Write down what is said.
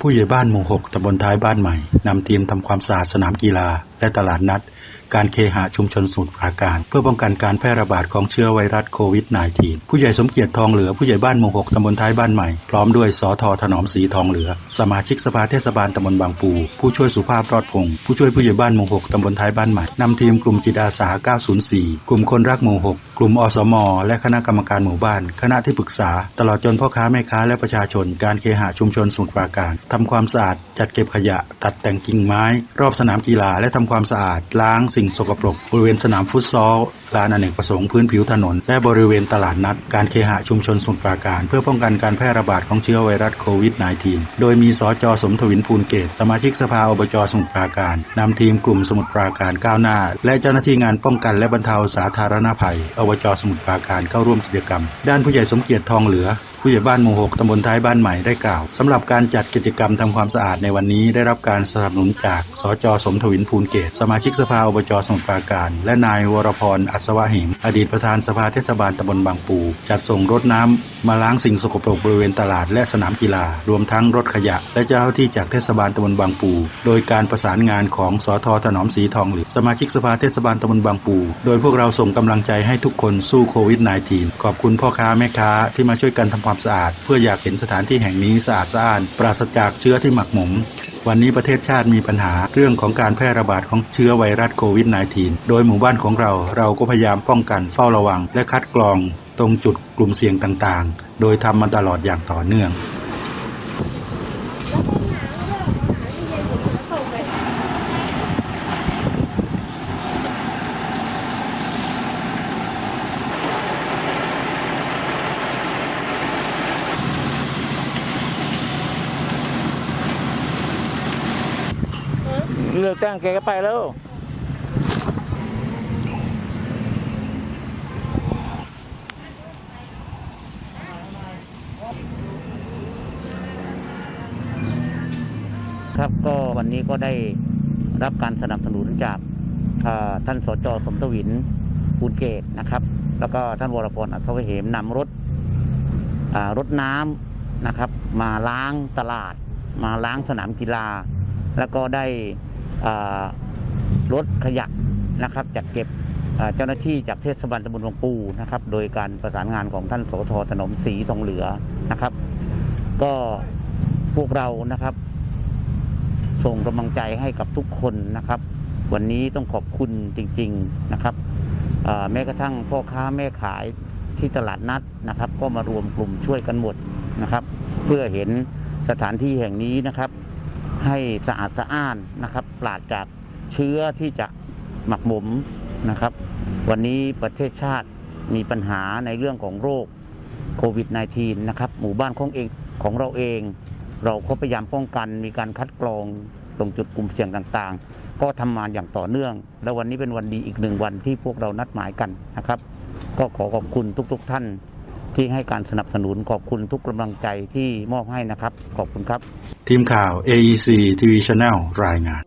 ผู้ใหญ่บ้านหมู่ 6ตำบลท้ายบ้านใหม่นำทีมทำความสะอาดสนามกีฬา และตลาดนัด การเคหะชุมชนสมุทรปราการ เพื่อป้องกันการแพร่ระบาดของเชื้อไวรัสโควิด -19 ผู้ใหญ่สมเกียรติทองเหลือผู้ใหญ่บ้านหมู่6ตำบลท้ายบ้านใหม่ พร้อมด้วยสอทอถนอมศรีทองเหลือ สมาชิกสภาเทศบาลตำบลบางปู ผู้ช่วยสุภาพรอดพงศ์ผู้ช่วยผู้ใหญ่บ้านหมู่6ตำบลท้ายบ้านใหม่นำทีมกลุ่มจิตอาสา 904 กลุ่มคนรักหมู่6กลุ่มอสม และคณะกรรมการหมู่บ้าน คณะที่ปรึกษา ตลอดจนพ่อค้าแม่ค้าและประชาชน การเคหะชุมชนสมุทรปราการทำความสะอาดจัดเก็บขยะ ตัดแต่งกิ่งไม้ รอบสนามกีฬาและทำความสะอาด ล้างสิ่งสกปรก บริเวณสนามฟุตซอลลานอเนกประสงค์พื้นผิวถนน และบริเวณตลาดนัด การเคหะชุมชนสมุทรปราการ เพื่อป้องกันการแพร่ระบาดของเชื้อไวรัสโควิด -19 โดยมีสจสมทวินภูลเกต สมาชิกสภาอบจสมุทรปราการนำทีมกลุ่มสมุทรปราการก้าวหน้า และเจ้าหน้าที่งานป้องกันและบรรเทาสาธารณภัย อบจสมุทรปราการเข้าร่วมกิจกรรม ด้านผู้ใหญ่สมเกียรติทองเหลือผู้ใหญ่บ้านหมู่6ตำบลท้ายบ้านใหม่ได้กล่าวสำหรับการจัดกิจกรรมทำความสะอาดในวันนี้ได้รับการสนับสนุนจากสจสมทวินภูลเกต สมาชิกสภาอบจสมุทรปราการ และนายวรพร อัศวะเหมอดีตประธานสภาเทศบาลตำบลบางปู จัดส่งรถน้ำมาล้างสิ่งสกปรกบริเวณตลาดและสนามกีฬา รวมทั้งรถขยะ และเจ้าที่จากเทศบาลตำบลบางปู โดยการประสานงานของสทถนอมสีทองหลือสมาชิกสภาเทศบาลตำบลบางปู โดยพวกเราส่งกำลังใจให้ทุกคนสู้โควิด -19 ขอบคุณพ่อค้าแม่ค้าที่มาช่วยกันทำความสะอาด เพื่ออยากเห็นสถานที่แห่งนี้สะอาดสะอ้าน ปราศจากเชื้อที่หมักหมม วันนี้ประเทศชาติมีปัญหาเรื่องของการแพร่ระบาดของเชื้อไวรัสโควิด -19 โดยหมู่บ้านของเราเราก็พยายามป้องกันเฝ้าระวัง และคัดกรองตรงจุดกลุ่มเสี่ยงต่างๆ โดยทำมาตลอดอย่างต่อเนื่อง เลือกตั้งแกก็ไปแล้ว ครับก็วันนี้ก็ได้รับการสนับสนุนจากท่านสจสมทวินปูนเกตนะครับ แล้วก็ท่านวรพรอัศวเหมนำรถรถน้ำนะครับ มาล้างตลาด มาล้างสนามกีฬา แล้วก็ได้ รถขยะนะครับจัดเก็บเจ้าหน้าที่จากเทศบาลตำบลบางปูนะครับ โดยการประสานงานของท่านโสธรถนอมศรีทองเหลือนะครับ ก็พวกเรานะครับ ส่งกำลังใจให้กับทุกคนนะครับ วันนี้ต้องขอบคุณจริง ๆนะครับแม้กระทั่งพ่อค้าแม่ขายที่ตลาดนัดนะครับ ก็มารวมกลุ่มช่วยกันหมดนะครับ เพื่อเห็นสถานที่แห่งนี้นะครับ ให้สะอาดสะอ้านนะครับ ปราศจากเชื้อที่จะหมักหมมนะครับ วันนี้ประเทศชาติมีปัญหาในเรื่องของโรคโควิด -19 นะครับ หมู่บ้านของเองของเราเอง เราก็พยายามป้องกันมีการคัดกรองตรงจุดกลุ่มเสี่ยงต่างๆ ก็ทำงานอย่างต่อเนื่อง และวันนี้เป็นวันดีอีกหนึ่งวันที่พวกเรานัดหมายกันนะครับ ก็ขอขอบคุณทุกๆท่าน ที่ให้การสนับสนุนขอบคุณทุกกำลังใจที่มอบให้นะครับ ขอบคุณครับ ทีมข่าว AEC TV Channel รายงาน